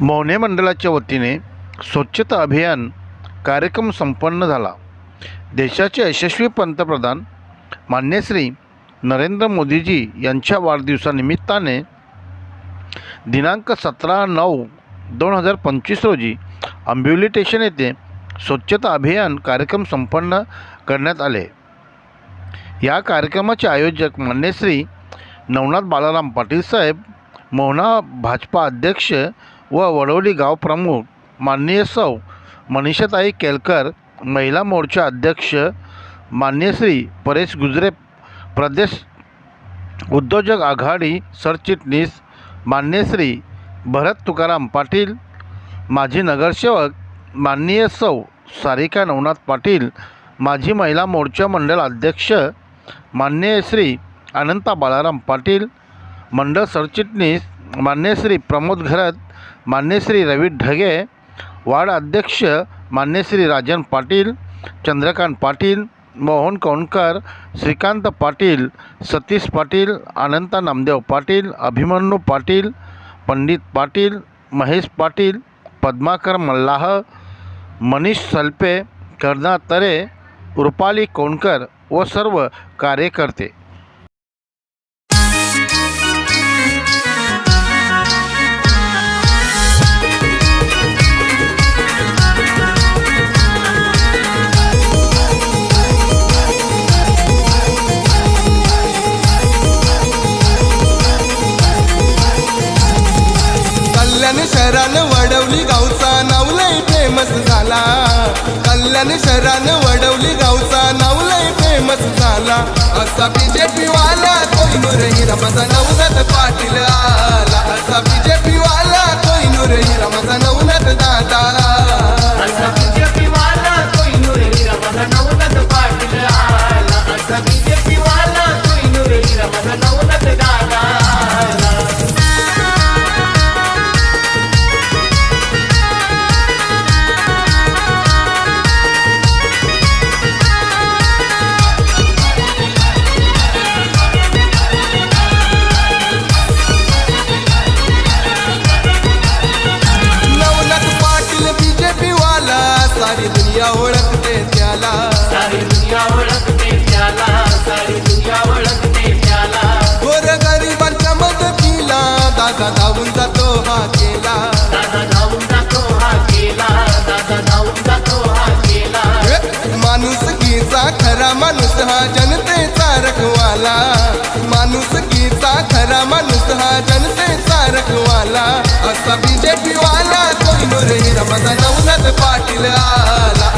मौने मंडळाच्या वतीने स्वच्छता अभियान कार्यक्रम संपन्न झाला. देशाचे यशस्वी पंतप्रधान मान्यश्री नरेंद्र मोदीजी यांच्या वाढदिवसानिमित्ताने दिनांक सतरा नऊ दोन हजार पंचवीस रोजी आंबिवली स्टेशन येथे स्वच्छता अभियान कार्यक्रम संपन्न करण्यात आले. या कार्यक्रमाचे आयोजक मान्यश्री नवनाथ बालाराम पाटील साहेब मोहना भाजपा अध्यक्ष व वडवली गाव प्रमुख माननीय सौ मनीषाताई केलकर महिला मोर्चा अध्यक्ष मान्य श्री परेश गुजरे प्रदेश उद्योजक आघाडी सरचिटणीस मान्यश्री भरत तुकाराम पाटील माजी नगरसेवक माननीय सौ सारिका नवनाथ पाटील माजी महिला मोर्चा मंडळ अध्यक्ष मान्य श्री अनंता बाळाराम पाटील मंडळ सरचिटणीस मान्यश्री प्रमोद घरत मान्यश्री रवी ढगे वार्ड अध्यक्ष मान्यश्री राजन पाटील चंद्रकांत पाटील मोहन कौणकर श्रीकांत पाटील सतीश पाटील अनंता नामदेव पाटील अभिमन्यू पाटील पंडित पाटील महेश पाटील पद्माकर मल्लाह मनीष सल्पे कर्णा तरे रुपाली कोणकर व सर्व कार्यकर्ते। शहरानं वडवली गावचा नावलय फेमस झाला. कल्याण शहरानं वडवली गावचा नावलय फेमस झाला. असा बीजेपी वाला कोहिनूर रखवाला असा बीजेपी वाला कोई नुरे माझा नवनाथ पाटील आला.